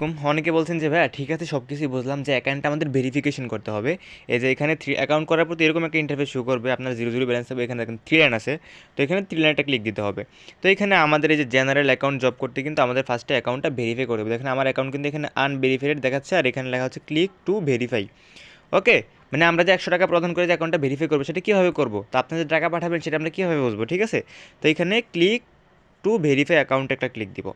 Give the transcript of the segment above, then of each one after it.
কম অনেকে বলছেন যে, ভাইয়া, ঠিক আছে সব কিছুই বুঝলাম যে অ্যাকাউন্টটা আমাদের ভেরিফিকেশন করতে হবে। এই যে, এখানে থ্রি অ্যাকাউন্ট করার পর তো এরকম একটা ইন্টারফেস শো করবে। আপনার জিরো জিরো ব্যালেন্স হবে এখানে দেখেন থ্রি লাইন আছে। তো এখানে থ্রি লাইনটা ক্লিক দিতে হবে। তো এখানে আমাদের এই যে জেনারেল অ্যাকাউন্ট জব করতে কিন্তু আমাদের ফার্স্টে অ্যাকাউন্টটা ভেরিফাই করতে হবে। দেখেন, আমার অ্যাকাউন্ট কিন্তু এখানে আনভেরিফাইড দেখাচ্ছে, আর এখানে লেখা হচ্ছে ক্লিক টু ভেরিফাই ওকে মানে আমরা যে একশো টাকা প্রদান করে যে অ্যাকাউন্টটা ভেরিফাই করব, সেটা কীভাবে করব? তো আপনি যে টাকা পাঠাবেন, সেটা আমরা কীভাবে বুঝব? ঠিক আছে? তো এখানে ক্লিক টু ভেরিফাই অ্যাকাউন্ট একটা ক্লিক দিব।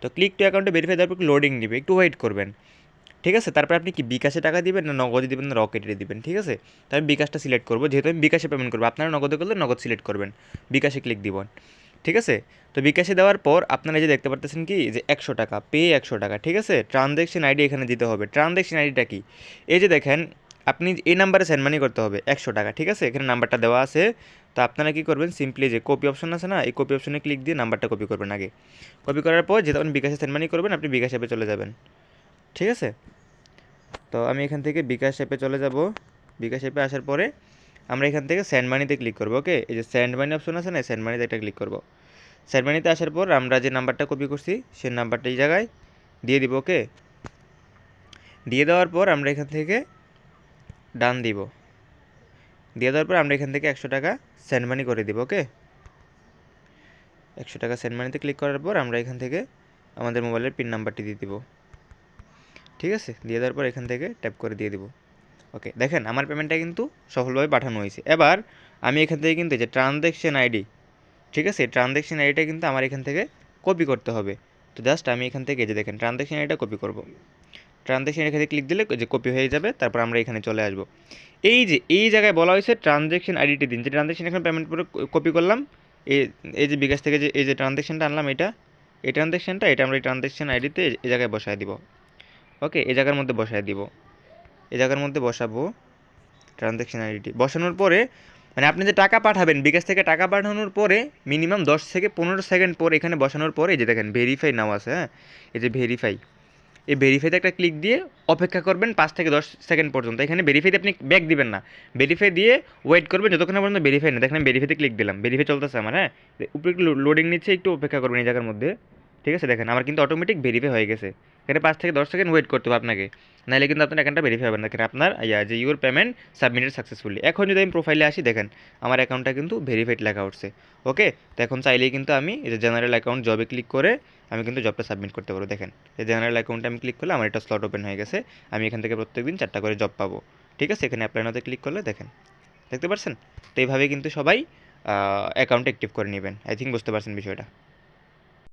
তো ক্লিক টু অ্যাকাউন্টে ভেরিফাই দেওয়ার পর লোডিং নেবে, একটু ওয়েট করবেন। ঠিক আছে? তারপর আপনি কি বিকাশে টাকা দিবেন না নগদে দিবেন না রকেটে দিবেন, ঠিক আছে? তো আমি বিকাশটা সিলেক্ট করব। যেহেতু আমি বিকাশে পেমেন্ট করব, আপনারা নগদে করলে নগদ সিলেক্ট করবেন। বিকাশে ক্লিক দিবেন ঠিক আছে? তো বিকাশে দেওয়ার পর আপনারা যে দেখতে পারতেছেন কি? যে একশো টাকা পে একশো টাকা, ঠিক আছে? ট্রানজ্যাকশন আইডি এখানে দিতে হবে। ট্রানজ্যাকশন আইডিটা কি? এই যে দেখেন আপনি এই নাম্বারে সেন্ড মানি করতে হবে, একশো টাকা, ঠিক আছে? এখানে নাম্বারটা দেওয়া আছে। তো আপনারা কী করবেন? সিম্পলি যে কপি অপশন আছে না, এই কপি অপশনে ক্লিক দিয়ে নাম্বারটা কপি করবেন আগে। কপি করার পর যেহেতু আপনি বিকাশে সেন্ড মানি করবেন, আপনি বিকাশ অ্যাপে চলে যাবেন। ঠিক আছে? তো আমি এখান থেকে বিকাশ অ্যাপে চলে যাব। বিকাশ অ্যাপে আসার পরে আমরা এখান থেকে স্যান্ড মানিতে ক্লিক করব ওকে এই যে স্যান্ড মানি অপশন আছে না স্যান্ড মানিতে একটা ক্লিক করব। স্যান্ড মানিতে আসার পর আমরা যে নাম্বারটা কপি করছি সেই নাম্বারটা এই জায়গায় দিয়ে দিব ওকে দিয়ে দেওয়ার পর আমরা এখান থেকে ডান দিব। দিয়ে দেওয়ার পর আমরা এখান থেকে একশো টাকা সেন্ড মানি করে দিব ওকে একশো টাকা সেন্ড মানিতে ক্লিক করার পর আমরা এখান থেকে আমাদের মোবাইলের পিন নাম্বারটি দিয়ে দিব। ঠিক আছে? দিয়ে দেওয়ার পর এখান থেকে ট্যাপ করে দিয়ে দিব। ওকে দেখেন আমার পেমেন্টটা কিন্তু সফলভাবে পাঠানো হয়েছে। এবার আমি এখান থেকে কিন্তু যে ট্রানজ্যাকশন আইডি ঠিক আছে? ট্রানজ্যাকশন আইডিটা কিন্তু আমার এখান থেকে কপি করতে হবে। তো জাস্ট আমি এখান থেকে যে দেখেন ট্রানজ্যাকশন আইডিটা কপি করব। ট্রানজ্যাকশন এখানে ক্লিক দিলে যে কপি হয়ে যাবে, তারপর আমরা এখানে চলে আসব। এই যে, এই জায়গায় বলা হয়েছে ট্রানজ্যাকশন আইডিটি দিন। যে ট্রানজ্যাকশন এখানে পেমেন্ট করে কপি করলাম এই যে বিকাশ থেকে যে, এই যে ট্রানজ্যাকশনটা আনলাম এটা, এই ট্রানজ্যাকশনটা এটা আমরা এই ট্রানজ্যাকশন আইডিতে এই জায়গায় বসায় দিব। ওকে এই জায়গার মধ্যে বসায় দিব। এই জায়গার মধ্যে বসাবো ট্রানজ্যাকশন আইডিটি বসানোর পরে মানে আপনি যে টাকা পাঠাবেন, বিকাশ থেকে টাকা পাঠানোর পরে মিনিমাম দশ থেকে পনেরো সেকেন্ড পর এখানে বসানোর পরে, এই যে দেখেন ভেরিফাই নাও আছে হ্যাঁ? এই যে ভেরিফাই এই ভেরিফাইতে একটা ক্লিক দিয়ে অপেক্ষা করবেন পাঁচ থেকে দশ সেকেন্ড পর্যন্ত। এখানে ভেরিফাইতে আপনি ব্যাক দিবেন না। ভেরিফাই দিয়ে ওয়েট করবেন যতক্ষণ পর্যন্ত ভেরিফাই না। দেখেন ভেরিফাইতে ক্লিক দিলাম। ভেরিফাই চলতেছে আমার হ্যাঁ? উপরে একটু লোডিং নিচ্ছে, একটু অপেক্ষা করবেন এই জায়গার মধ্যে। ঠিক আছে, দেখেন আমার কিন্তু অটোমেটিক ভেরিফাই হয়ে গেছে। এখানে পাঁচ থেকে দশ সেকেন্ড ওয়েট করতে হবে আপনাকে। নাহলে কিন্তু আপনার অ্যাকাউন্টটা ভেরিফাই হবে না। দেখেন আপনার, ইয়া, যে ইউর পেমেন্ট সাবমিটেড সাকসেসফুলি এখন যদি আমি প্রোফাইলে আসি, দেখেন আমার অ্যাকাউন্টটা কিন্তু ভেরিফাইড লেখা উঠছে। ওকে তো এখন চাইলেই কিন্তু আমি এই যে জেনারেল অ্যাকাউন্ট জবে ক্লিক করে আমি কিন্তু জবটা সাবমিট করতে পারব। দেখেন, এই জেনারেল অ্যাকাউন্টে আমি ক্লিক করলে আমার একটা স্লট ওপেন হয়ে গেছে। আমি এখান থেকে প্রত্যেক দিন চারটা করে জব পাবো। ঠিক আছে? এখানে অ্যাপ্লাই নাতে ক্লিক করলে দেখেন। দেখতে পাচ্ছেন তো এইভাবে কিন্তু সবাই অ্যাকাউন্ট অ্যাক্টিভ করে নেবেন। আই থিঙ্ক বুঝতে পারছেন বিষয়টা।